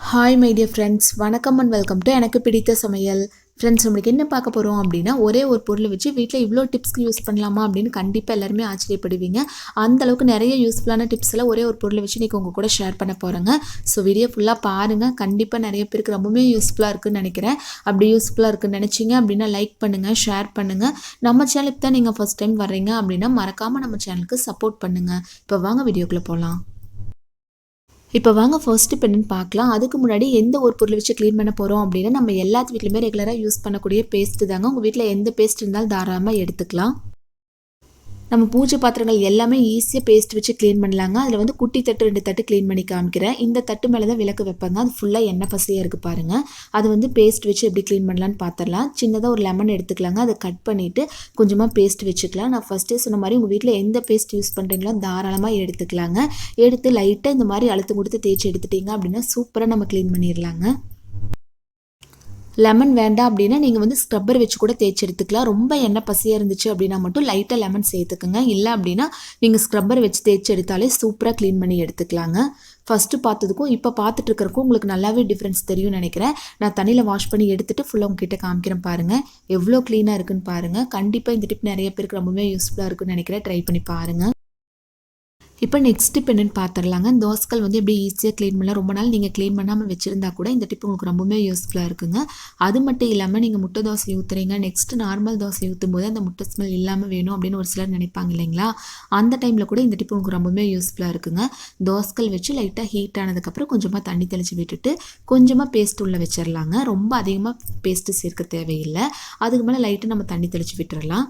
Hi my dear friends வணக்கம் and welcome to எனக்கு பிடித்த சமையல். ஃப்ரெண்ட்ஸ் நம்மளுக்கு என்ன பார்க்க போகிறோம் அப்படின்னா ஒரே ஒரு பொருளை வச்சு வீட்டில் இவ்வளோ டிப்ஸ்க்கு யூஸ் பண்ணலாமா அப்படின்னு கண்டிப்பாக எல்லாருமே ஆச்சரியப்படுவீங்க. அந்த அளவுக்கு நிறைய யூஸ்ஃபுல்லான டிப்ஸ் எல்லாம் ஒரே ஒரு பொருளை வச்சு இன்றைக்கி உங்கள் கூட ஷேர் பண்ண போகிறேங்க ஸோ வீடியோ ஃபுல்லாக பாருங்கள் கண்டிப்பாக நிறைய பேருக்கு ரொம்பவே யூஸ்ஃபுல்லாக இருக்குன்னு நினைக்கிறேன். அப்படி யூஸ்ஃபுல்லாக இருக்குன்னு நினச்சிங்க அப்படின்னா லைக் பண்ணுங்கள் ஷேர் பண்ணுங்கள் நம்ம சேனலுக்கு தான் நீங்கள் ஃபஸ்ட் டைம் வர்றீங்க அப்படின்னா மறக்காமல் நம்ம சேனலுக்கு சப்போர்ட் பண்ணுங்கள் இப்போ வாங்க வீடியோக்குள்ளே போகலாம் இப்போ வாங்க ஃபர்ஸ்ட் இப்போ என்னன்னு பார்க்கலாம். அதுக்கு முன்னாடி எந்த ஒரு பொருளை வச்சு க்ளீன் பண்ண போகிறோம் அப்படின்னா நம்ம எல்லாத்து வீட்லையுமே ரெகுலராக யூஸ் பண்ணக்கூடிய பேஸ்ட்டு தாங்க. உங்கள் வீட்டில் எந்த பேஸ்ட் இருந்தாலும் தாராளமாக எடுத்துக்கலாம். நம்ம பூஜை பாத்திரங்கள் எல்லாமே ஈஸியாக பேஸ்ட் வச்சு க்ளீன் பண்ணலாங்க. அதில் வந்து குட்டி தட்டு ரெண்டு தட்டு க்ளீன் பண்ணி காமிக்கிறேன். இந்த தட்டு மேலே தான் விளக்கு வைப்பாங்க. அது ஃபுல்லாக எண்ணெய் பசையாக இருக்குது பாருங்கள் அது வந்து பேஸ்ட் வச்சு எப்படி க்ளீன் பண்ணலான்னு பார்த்துடலாம் சின்னதாக ஒரு லெமன் எடுத்துக்கலாங்க. அதை கட் பண்ணிவிட்டு கொஞ்சமாக பேஸ்ட் வச்சுக்கலாம். நான் ஃபஸ்ட்டே சொன்ன மாதிரி உங்கள் வீட்டில் எந்த பேஸ்ட் யூஸ் பண்ணுறீங்களோ தாராளமாக எடுத்துக்கலாங்க. எடுத்து லைட்டாக இந்த மாதிரி அழுத்தம் கொடுத்து தேய்ச்சி எடுத்துட்டிங்க அப்படின்னா சூப்பராக நம்ம க்ளீன் பண்ணிடலாங்க. லெமன் வேண்டாம் அப்படின்னா நீங்கள் வந்து ஸ்க்ரப்பர் வச்சு கூட தேய்ச்சி எடுத்துக்கலாம். ரொம்ப எண்ணெய் பசியாக இருந்துச்சு அப்படின்னா மட்டும் லைட்டாக லெமன் சேர்த்துக்குங்க. இல்லை அப்படின்னா நீங்கள் ஸ்க்ரப்பர் வச்சு தேய்ச்சி எடுத்தாலே சூப்பராக க்ளீன் பண்ணி எடுத்துக்கலாங்க. ஃபஸ்ட்டு பார்த்ததுக்கும் இப்போ பார்த்துட்டு இருக்கிறக்கும் உங்களுக்கு நல்லாவே டிஃப்ரென்ஸ் தெரியும்னு நினைக்கிறேன். நான் தண்ணியில் வாஷ் பண்ணி எடுத்துகிட்டு ஃபுல்லாக உங்ககிட்ட காமிக்கிறேன் பாருங்கள் எவ்வளோ க்ளீனாக இருக்குன்னு பாருங்கள் கண்டிப்பாக இந்த டிப் நிறைய பேருக்கு ரொம்பவே யூஸ்ஃபுல்லாக இருக்குன்னு நினைக்கிறேன். ட்ரை பண்ணி பாருங்கள் இப்போ நெக்ஸ்ட் டிப் என்னென்னு பார்த்துடலாங்க தோசைகள் வந்து எப்படி ஈஸியாக க்ளீன் பண்ணலாம்? ரொம்ப நாள் நீங்கள் க்ளீன் பண்ணாமல் வச்சுருந்தா கூட இந்த டிப் உங்களுக்கு ரொம்பவே யூஸ்ஃபுல்லாக இருக்குங்க. அது மட்டும் இல்லாமல் நீங்கள் முட்டை தோசை ஊற்றுறீங்க நெக்ஸ்ட் நார்மல் தோசை ஊற்றும் போது அந்த முட்டை ஸ்மெல் இல்லாமல் வேணும் அப்படின்னு ஒரு சிலர் நினைப்பாங்க இல்லைங்களா? அந்த டைமில் கூட இந்த டிப் உங்களுக்கு ரொம்பவே யூஸ்ஃபுல்லாக இருக்குங்க. தோசைகள் வச்சு லைட்டாக ஹீட் ஆனதுக்கப்புறம் கொஞ்சமாக தண்ணி தெளித்து விட்டுட்டு கொஞ்சமாக பேஸ்ட் உள்ளே வச்சிடலாங்க ரொம்ப அதிகமாக பேஸ்ட்டு சேர்க்க தேவையில்லை. அதுக்கு மேலே லைட்டாக நம்ம தண்ணி தெளித்து விட்டுறலாம்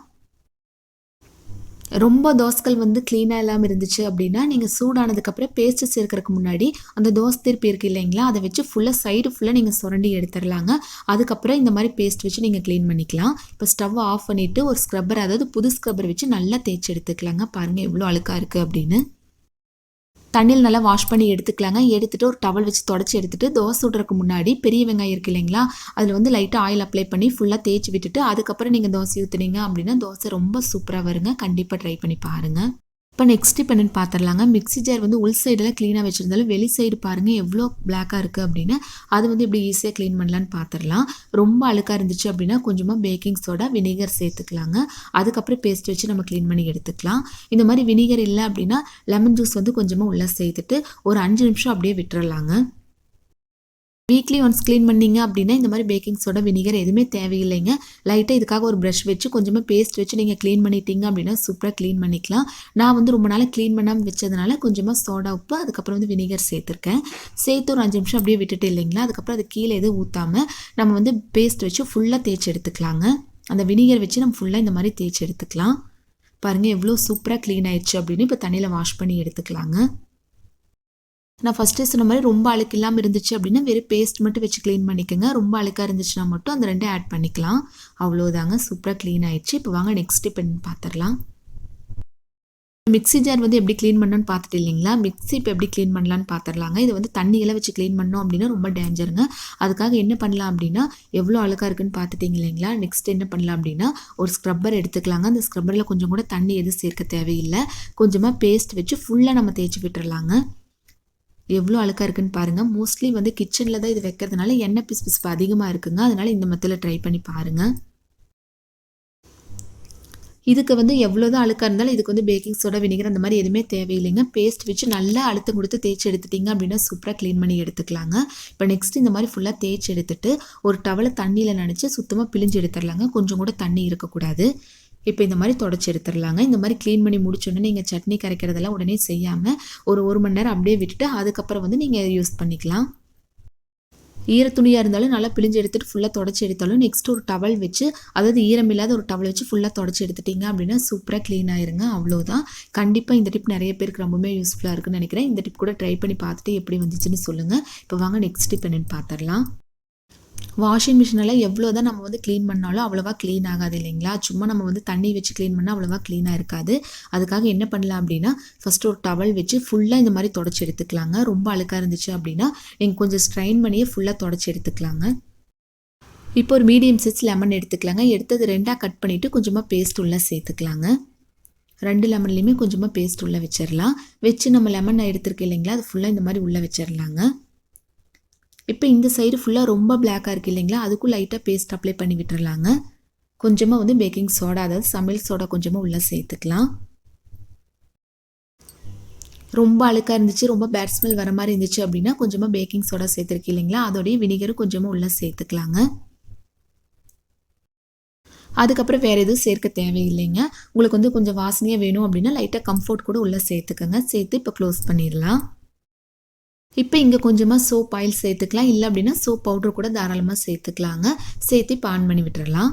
ரொம்ப தோசைகள் வந்து க்ளீனாக இல்லாமல் இருந்துச்சு அப்படின்னா நீங்கள் சூடானதுக்கப்புறம் பேஸ்ட்டு சேர்க்கறதுக்கு முன்னாடி அந்த தோசை திருப்பி இருக்குது இல்லைங்களா? அதை வச்சு ஃபுல்லாக சைடு ஃபுல்லாக நீங்கள் சுரண்டி எடுத்துடலாங்க அதுக்கப்புறம் இந்த மாதிரி பேஸ்ட் வச்சு நீங்கள் க்ளீன் பண்ணிக்கலாம். இப்போ ஸ்டவ் ஆஃப் பண்ணிவிட்டு ஒரு ஸ்க்ரப்பர் அதாவது புது ஸ்க்ரப்பர் வச்சு நல்லா தேய்ச்சி எடுத்துக்கலாங்க. பாருங்கள் எவ்வளோ அழுக்காக இருக்குது அப்படின்னு. தண்ணியில் நல்லா வாஷ் பண்ணி எடுத்துக்கலாங்க. எடுத்துகிட்டு ஒரு டவல் வச்சு தொடச்சி எடுத்துகிட்டு தோசை சுடுறதுக்கு முன்னாடி பெரிய வெங்காயம் இருக்குது இல்லைங்களா? அதில் வந்து லைட்டாக ஆயில் அப்ளை பண்ணி ஃபுல்லாக தேய்ச்சி விட்டுட்டு அதுக்கப்புறம் நீங்கள் தோசை ஊற்றுனீங்க அப்படின்னா தோசை ரொம்ப சூப்பராக வருங்க. கண்டிப்பாக ட்ரை பண்ணி பாருங்கள் இப்போ நெக்ஸ்ட் இப்போ என்னென்னு பார்த்துடலாங்க மிக்ஸி ஜார் வந்து உள் சைடில் க்ளீனாக வச்சுருந்தாலும் வெளி சைடு பாருங்கள் எவ்வளோ பிளாக்காக இருக்குது அப்படின்னு. அது வந்து எப்படி ஈஸியாக க்ளீன் பண்ணலான்னு பார்த்துடலாம் ரொம்ப அழுக்காக இருந்துச்சு அப்படின்னா கொஞ்சமாக பேக்கிங் சோடா வினிகர் சேர்த்துக்கலாங்க. அதுக்கப்புறம் பேஸ்ட் வச்சு நம்ம க்ளீன் பண்ணி எடுத்துக்கலாம். இந்த மாதிரி வினிகர் இல்லை அப்படின்னா லெமன் ஜூஸ் வந்து கொஞ்சமாக உள்ளே சேர்த்துட்டு ஒரு அஞ்சு நிமிஷம் அப்படியே விட்டுறலாங்க. வீக்லி ஒன்ஸ் க்ளீன் பண்ணிங்க அப்படின்னா இந்த மாதிரி பேக்கிங் சோடா வினிகர் எதுவுமே தேவையில்லைங்க. லைட்டாக இதுக்காக ஒரு ப்ரஷ் வச்சு கொஞ்சமாக பேஸ்ட் வச்சு நீங்கள் க்ளீன் பண்ணிட்டீங்க அப்படின்னா சூப்பராக க்ளீன் பண்ணிக்கலாம். நான் வந்து ரொம்ப நாளாக க்ளீன் பண்ணாமல் வச்சதுனால கொஞ்சமாக சோடா உப்பு அதுக்கப்புறம் வந்து வினிகர் சேர்த்துருக்கேன். சேர்த்து ஒரு அஞ்சு நிமிஷம் அப்படியே விட்டுட்டு இல்லைங்களா? அதுக்கப்புறம் அது கீழே எதுவும் ஊற்றாமல் நம்ம வந்து பேஸ்ட் வச்சு ஃபுல்லாக தேய்ச்சி எடுத்துக்கலாங்க. அந்த வினிகர் வச்சு நம்ம ஃபுல்லாக இந்த மாதிரி தேய்ச்சி எடுத்துக்கலாம். பாருங்கள் எவ்வளோ சூப்பராக க்ளீன் ஆயிடுச்சு அப்படின்னு இப்போ தண்ணியில் வாஷ் பண்ணி எடுத்துக்கலாங்க. நான் ஃபஸ்ட்டே சொன்ன மாதிரி ரொம்ப அழுக்கு இல்லாமல் இருந்துச்சு அப்படின்னா வெறும் பேஸ்ட் மட்டும் வச்சு க்ளீன் பண்ணிக்கோங்க. ரொம்ப அழுக்காக இருந்துச்சுன்னா மட்டும் அந்த ரெண்டும் ஆட் பண்ணிக்கலாம். அவ்வளோதாங்க சூப்பராக க்ளீன் ஆயிடுச்சு. இப்போ வாங்க நெக்ஸ்ட் இப்போ பார்த்துடலாம் மிக்ஸி ஜார் வந்து எப்படி க்ளீன் பண்ணணும்னு பார்த்துட்டு இல்லைங்களா? மிக்ஸி இப்போ எப்படி க்ளீன் பண்ணலான்னு பார்த்துடலாங்க இது வந்து தண்ணியெல்லாம் வச்சு க்ளீன் பண்ணோம் அப்படின்னா ரொம்ப டேஞ்சருங்க அதுக்காக என்ன பண்ணலாம் அப்படின்னா எவ்வளோ அழுக்காக இருக்குன்னு பார்த்துட்டிங்க இல்லைங்களா? நெக்ஸ்ட் என்ன பண்ணலாம் அப்படின்னா ஒரு ஸ்க்ரப்பர் எடுத்துக்கலாங்க. அந்த ஸ்க்ரப்பரில் கொஞ்சம் கூட தண்ணி எதுவும் சேர்க்க தேவையில்லை. கொஞ்சமாக பேஸ்ட் வச்சு ஃபுல்லாக நம்ம தேய்ச்சி விட்டுறலாங்க. எவ்வளோ அழுக்காக இருக்குன்னு பாருங்கள் மோஸ்ட்லி வந்து கிச்சனில் தான் இது வைக்கிறதுனால எண்ணெய் பிசு பிசுப்பு அதிகமாக இருக்குங்க. அதனால் இந்த மெத்தில் ட்ரை பண்ணி பாருங்கள் இதுக்கு வந்து எவ்வளோ தான் அழுக்காக இருந்தாலும் இதுக்கு வந்து பேக்கிங் சோடா வினிகர் அந்த மாதிரி எதுவுமே தேவையில்லைங்க. பேஸ்ட் வச்சு நல்லா அழுத்தம் கொடுத்து தேய்ச்சி எடுத்துட்டிங்க அப்படின்னா சூப்பராக க்ளீன் பண்ணி எடுத்துக்கலாங்க. இப்போ நெக்ஸ்ட் இந்த மாதிரி ஃபுல்லாக தேய்ச்சி எடுத்துட்டு ஒரு டவலை தண்ணியில் நினச்சி சுத்தமாக பிழிஞ்சு எடுத்துடலாங்க. கொஞ்சம் கூட தண்ணி இருக்கக்கூடாது. இப்போ இந்த மாதிரி தொடச்சி எடுத்துடலாங்க. இந்த மாதிரி க்ளீன் பண்ணி முடிச்சோடனே நீங்கள் சட்னி கரைக்கிறதெல்லாம் உடனே செய்யாமல் ஒரு ஒரு மணி நேரம் அப்படியே விட்டுட்டு அதுக்கப்புறம் வந்து நீங்கள் யூஸ் பண்ணிக்கலாம். ஈர துணியாக இருந்தாலும் நல்லா பிழிஞ்சு எடுத்துகிட்டு ஃபுல்லாக தொடச்சி எடுத்தாலும் நெக்ஸ்ட் ஒரு டவல் வச்சு அதாவது ஈரம் இல்லாத ஒரு டவல் வச்சு ஃபுல்லாக தொடச்சி எடுத்துட்டிங்க அப்படின்னா சூப்பராக க்ளீன் ஆயிருங்க. அவ்வளோதான் கண்டிப்பாக இந்த டிப் நிறைய பேருக்கு ரொம்பவே யூஸ்ஃபுல்லாக இருக்குன்னு நினைக்கிறேன். இந்த டிப் கூட ட்ரை பண்ணி பார்த்துட்டு எப்படி வந்துச்சுன்னு சொல்லுங்கள் இப்போ வாங்க நெக்ஸ்ட் டிப் என்னென்னு பார்த்துடலாம். வாஷிங் மிஷினெல்லாம் எவ்வளோ தான் நம்ம வந்து க்ளீன் பண்ணாலும் அவ்வளோவா க்ளீன் ஆகாது இல்லைங்களா? சும்மா நம்ம வந்து தண்ணி வச்சு க்ளீன் பண்ணால் அவ்வளோவா க்ளீனாக இருக்காது. அதுக்காக என்ன பண்ணலாம் அப்படின்னா ஃபஸ்ட்டு ஒரு டவல் வச்சு ஃபுல்லாக இந்த மாதிரி தொடச்சி எடுத்துக்கலாங்க. ரொம்ப அழுக்காக இருந்துச்சு அப்படின்னா நீங்கள் கொஞ்சம் ஸ்ட்ரைன் பண்ணியே ஃபுல்லாக தொடச்சி எடுத்துக்கலாங்க. இப்போ ஒரு மீடியம் சைஸ் லெமன் எடுத்துக்கலாங்க. எடுத்தது ரெண்டாக கட் பண்ணிவிட்டு கொஞ்சமாக பேஸ்ட் உள்ளே சேர்த்துக்கலாங்க. ரெண்டு லெமன்லேயுமே கொஞ்சமாக பேஸ்ட் உள்ளே வச்சிடலாம் வச்சு நம்ம லெமன் எடுத்துருக்கு இல்லைங்களா அது ஃபுல்லாக இந்த மாதிரி உள்ளே வச்சிடலாங்க இப்போ இந்த சைடு ஃபுல்லாக ரொம்ப பிளாக்காக இருக்குது இல்லைங்களா? அதுக்கும் லைட்டாக பேஸ்ட் அப்ளை பண்ணி விட்டுறலாங்க. கொஞ்சமாக வந்து பேக்கிங் சோடா அதாவது சமையல் சோடா கொஞ்சமாக உள்ளே சேர்த்துக்கலாம். ரொம்ப அழுக்காக இருந்துச்சு ரொம்ப பேட் ஸ்மெல் வர மாதிரி இருந்துச்சு அப்படின்னா கொஞ்சமாக பேக்கிங் சோடா சேர்த்துருக்கு இல்லைங்களா? அதோடைய வினிகரும் கொஞ்சமாக உள்ளே சேர்த்துக்கலாங்க. அதுக்கப்புறம் வேறு எதுவும் சேர்க்க தேவையில்லைங்க. உங்களுக்கு வந்து கொஞ்சம் வாசனையாக வேணும் அப்படின்னா லைட்டாக கம்ஃபர்ட் கூட உள்ளே சேர்த்துக்கோங்க. சேர்த்து இப்போ க்ளோஸ் பண்ணிடலாம். இப்போ இங்கே கொஞ்சமாக சோப் ஆயில் சேர்த்துக்கலாம். இல்லை அப்படின்னா சோப் பவுடர் கூட தாராளமாக சேர்த்துக்கலாங்க. சேர்த்து இப்போ ஆன் பண்ணி விட்டுறலாம்.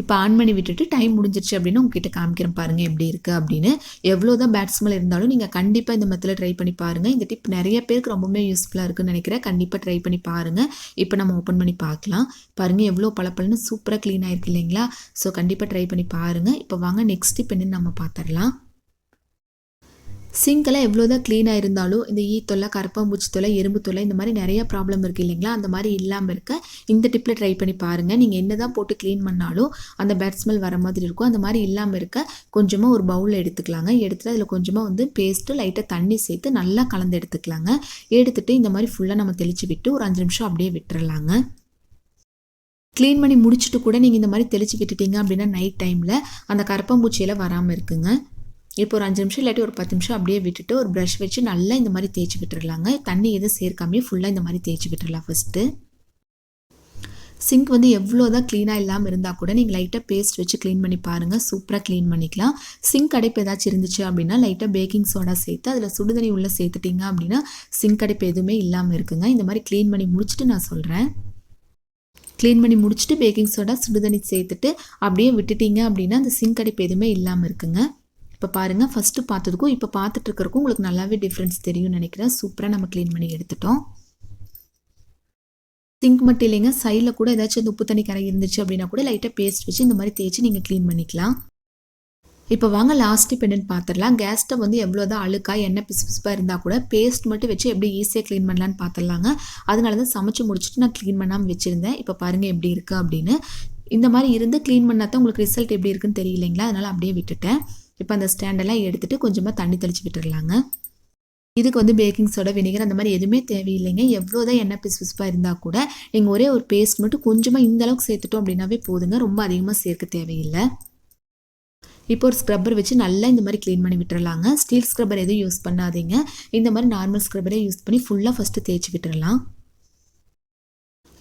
இப்போ ஆன் பண்ணி விட்டுட்டு டைம் முடிஞ்சிருச்சு அப்படின்னு உங்ககிட்ட காமிக்கிறேன் பாருங்கள் எப்படி இருக்குது அப்படின்னு. எவ்வளோ தான் பேட் ஸ்மெல் இருந்தாலும் நீங்கள் கண்டிப்பாக இந்த மெத்தில் ட்ரை பண்ணி பாருங்கள் இந்த டிப் நிறைய பேருக்கு ரொம்பவுமே யூஸ்ஃபுல்லாக இருக்குன்னு நினைக்கிறேன். கண்டிப்பாக ட்ரை பண்ணி பாருங்கள் இப்போ நம்ம ஓப்பன் பண்ணி பார்க்கலாம். பாருங்கள் எவ்வளோ பளபளன்னு சூப்பராக க்ளீன் ஆயிருக்கு இல்லைங்களா? ஸோ கண்டிப்பாக ட்ரை பண்ணி பாருங்கள் இப்போ வாங்க நெக்ஸ்ட் இப்போ என்னன்னு நம்ம பார்த்துடலாம் சிங்கெல்லாம் எவ்வளோ தான் க்ளீனாக இருந்தாலும் இந்த ஈ தொல்லை கரப்பாம்பூச்சி தொல்லை எறும்பு தொல்லை இந்த மாதிரி நிறைய ப்ராப்ளம் இருக்குது இல்லைங்களா? அந்த மாதிரி இல்லாமல் இருக்க இந்த டிப்பில் ட்ரை பண்ணி பாருங்கள் நீங்கள் என்ன தான் போட்டு க்ளீன் பண்ணாலும் அந்த பேட் ஸ்மெல் வர மாதிரி இருக்கும். அந்த மாதிரி இல்லாமல் இருக்க கொஞ்சமாக ஒரு பவுலில் எடுத்துக்கலாங்க. எடுத்துகிட்டு அதில் கொஞ்சமாக வந்து பேஸ்ட்டு லைட்டாக தண்ணி சேர்த்து நல்லா கலந்து எடுத்துக்கலாங்க. எடுத்துகிட்டு இந்த மாதிரி ஃபுல்லாக நம்ம தெளித்து விட்டு ஒரு அஞ்சு நிமிஷம் அப்படியே விட்டுறலாங்க. க்ளீன் பண்ணி முடிச்சுட்டு கூட நீங்கள் இந்த மாதிரி தெளித்து விட்டுட்டீங்க அப்படின்னா நைட் டைமில் அந்த கரப்பாம்பூச்சியெல்லாம் வராமல் இருக்குங்க. இப்போ ஒரு அஞ்சு நிமிஷம் இல்லாட்டி ஒரு பத்து நிமிஷம் அப்படியே விட்டுட்டு ஒரு ப்ரஷ் வச்சு நல்லா இந்த மாதிரி தேய்ச்சி விட்டுறலாங்க. தண்ணி எதுவும் சேர்க்காமே ஃபுல்லாக இந்த மாதிரி தேய்ச்சி விட்டுறலாம் ஃபஸ்ட்டு சிங்க் வந்து எவ்வளோ தான் க்ளீனாக இல்லாமல் இருந்தால் கூட நீங்கள் லைட்டாக பேஸ்ட் வச்சு க்ளீன் பண்ணி பாருங்கள் சூப்பராக க்ளீன் பண்ணிக்கலாம். சிங்க் அடைப்பு ஏதாச்சும் இருந்துச்சு அப்படின்னா லைட்டாக பேக்கிங் சோடா சேர்த்து அதில் சுடுதண்ணி உள்ளே சேர்த்துட்டிங்க அப்படின்னா சிங்க் அடைப்பு எதுவுமே இல்லாமல் இருக்குங்க. இந்த மாதிரி க்ளீன் பண்ணி முடிச்சுட்டு நான் சொல்கிறேன் க்ளீன் பண்ணி முடிச்சுட்டு பேக்கிங் சோடா சுடுதண்ணி சேர்த்துட்டு அப்படியே விட்டுட்டீங்க அப்படின்னா அந்த சிங்க் அடைப்பு எதுவுமே இல்லாமல் இருக்குங்க. இப்போ பாருங்கள் ஃபஸ்ட்டு பார்த்ததுக்கும் இப்போ பார்த்துட்டு இருக்கிறக்கும் உங்களுக்கு நல்லாவே டிஃப்ரென்ஸ் தெரியும்னு நினைக்கிறேன். சூப்பராக நம்ம க்ளீன் பண்ணி எடுத்துட்டோம். சிங்க் மட்டும் இல்லைங்க சைடில் கூட ஏதாச்சும் அந்த உப்பு தண்ணி கரை இருந்துச்சு அப்படின்னா கூட லைட்டாக பேஸ்ட் வச்சு இந்த மாதிரி தேய்ச்சி நீங்கள் க்ளீன் பண்ணிக்கலாம். இப்போ வாங்க லாஸ்ட் இப்போ என்னென்னு பார்த்துடலாம் கேஸ் ஸ்டவ் வந்து எவ்வளோ தான் அழுக்கா எண்ணெய் பிசு பிசுப்பாக இருந்தால் கூட பேஸ்ட் மட்டும் வச்சு எப்படி ஈஸியாக க்ளீன் பண்ணலான்னு பார்த்துடலாங்க அதனால தான் சமைச்சு முடிச்சுட்டு நான் க்ளீன் பண்ணாமல் வச்சுருந்தேன். இப்போ பாருங்கள் எப்படி இருக்குது அப்படின்னு. இந்த மாதிரி இருந்து க்ளீன் பண்ணால் தான் உங்களுக்கு ரிசல்ட் எப்படி இருக்குன்னு தெரியலைங்களா? அதனால் அப்படியே விட்டுட்டேன். இப்போ அந்த ஸ்டாண்டெல்லாம் எடுத்துகிட்டு கொஞ்சமாக தண்ணி தெளித்து விட்டுடலாங்க இதுக்கு வந்து பேக்கிங் சோடா வினிகர் அந்த மாதிரி எதுவுமே தேவையில்லைங்க. எவ்வளோ தான் எண்ணெய் பிசு பிசுப்பாக இருந்தால் கூட நீங்கள் ஒரே ஒரு பேஸ்ட் மட்டும் கொஞ்சமாக இந்த அளவுக்கு சேர்த்துட்டோம் அப்படின்னாவே போதுங்க. ரொம்ப அதிகமாக சேர்க்க தேவையில்லை. இப்போ ஒரு ஸ்க்ரப்பர் வச்சு நல்லா இந்த மாதிரி க்ளீன் பண்ணி விட்டுறலாங்க. ஸ்டீல் ஸ்க்ரப்பர் எதுவும் யூஸ் பண்ணாதீங்க. இந்த மாதிரி நார்மல் ஸ்க்ரப்பரே யூஸ் பண்ணி ஃபுல்லாக ஃபஸ்ட்டு தேய்ச்சி விட்டுறலாம்.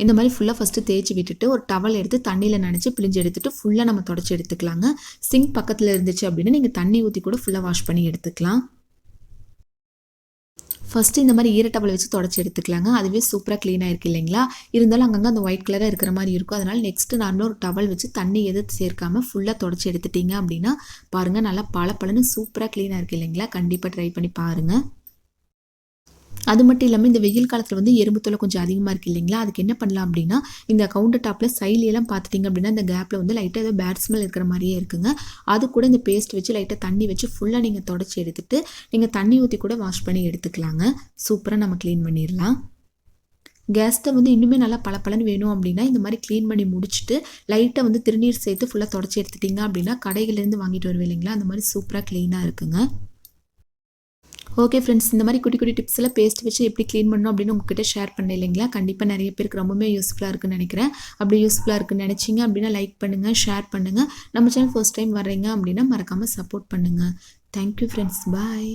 இந்த மாதிரி ஃபுல்லாக ஃபஸ்ட்டு தேய்ச்சி விட்டுட்டு ஒரு டவல் எடுத்து தண்ணியில் நினச்சி பிழிஞ்சு எடுத்துகிட்டு ஃபுல்லாக நம்ம தொடச்சி எடுத்துக்கலாங்க. சிங்க் பக்கத்தில் இருந்துச்சு அப்படின்னா நீங்கள் தண்ணி ஊற்றி கூட ஃபுல்லாக வாஷ் பண்ணி எடுத்துக்கலாம். ஃபஸ்ட்டு இந்த மாதிரி ஈர வச்சு தொடச்சி எடுத்துக்கலாங்க. அதுவே சூப்பராக க்ளீனாக இருக்குது இல்லைங்களா? இருந்தாலும் அங்கங்கே அந்த ஒயிட் கலராக இருக்கிற மாதிரி இருக்கும். அதனால் நெக்ஸ்ட்டு நார்மலாக ஒரு டவல் வச்சு தண்ணி எதுவும் சேர்க்காமல் ஃபுல்லாக தொடச்சி எடுத்துட்டீங்க அப்படின்னா பாருங்கள் நல்லா பல பலன்னு சூப்பராக க்ளீனாக இருக்குது இல்லைங்களா? கண்டிப்பாக ட்ரை பண்ணி பாருங்கள் அது மட்டும் இல்லாமல் இந்த வெயில் காலத்தில் வந்து எறும்பு தொலை கொஞ்சம் அதிகமாக இருக்குது இல்லைங்களா? அதுக்கு என்ன பண்ணலாம் அப்படின்னா இந்த கவுண்டர் டாப்பில் சைட்லையெல்லாம் பார்த்துட்டிங்க அப்படின்னா இந்த கேப்பில் வந்து லைட்டாக ஏதோ பேட் ஸ்மெல் இருக்கிற மாதிரியே இருக்குங்க. அது கூட இந்த பேஸ்ட் வச்சு லைட்டாக தண்ணி வச்சு ஃபுல்லாக நீங்கள் தொடச்சி எடுத்துகிட்டு நீங்கள் தண்ணி ஊற்றி கூட வாஷ் பண்ணி எடுத்துக்கலாங்க. சூப்பராக நம்ம க்ளீன் பண்ணிடலாம். கேஸ்ட்டை வந்து இன்னுமே நல்லா பளபளன்னு வேணும் அப்படின்னா இந்த மாதிரி க்ளீன் பண்ணி முடிச்சுட்டு லைட்டாக வந்து திருநீர் சேர்த்து ஃபுல்லாக தொடச்சி எடுத்துட்டிங்க அப்படின்னா கடைகள்லேருந்து வாங்கிட்டு வருவேன் இல்லைங்களா? அந்த மாதிரி சூப்பராக க்ளீனாக இருக்குங்க. ஓகே ஃப்ரெண்ட்ஸ் இந்த மாதிரி குட்டி குட்டி டிப்ஸ்லாம் பேஸ்ட் வச்சு எப்படி க்ளீன் பண்ணணும் அப்படின்னு உங்ககிட்ட ஷேர் பண்ண இல்லைங்களா? கண்டிப்பாக நிறைய பேருக்கு ரொம்பவே யூஸ்ஃபுல்லாக இருக்குன்னு நினைக்கிறேன். அப்படி யூஸ்ஃபுல்லாக இருக்குன்னு நினச்சிங்க அப்படின்னா லைக் பண்ணுங்கள் ஷேர் பண்ணுங்கள் நம்ம சேனல் ஃபர்ஸ்ட் டைம் வர்றீங்க அப்படின்னா மறக்காமல் சப்போர்ட் பண்ணுங்கள் தேங்க்யூ ஃப்ரெண்ட்ஸ் பாய்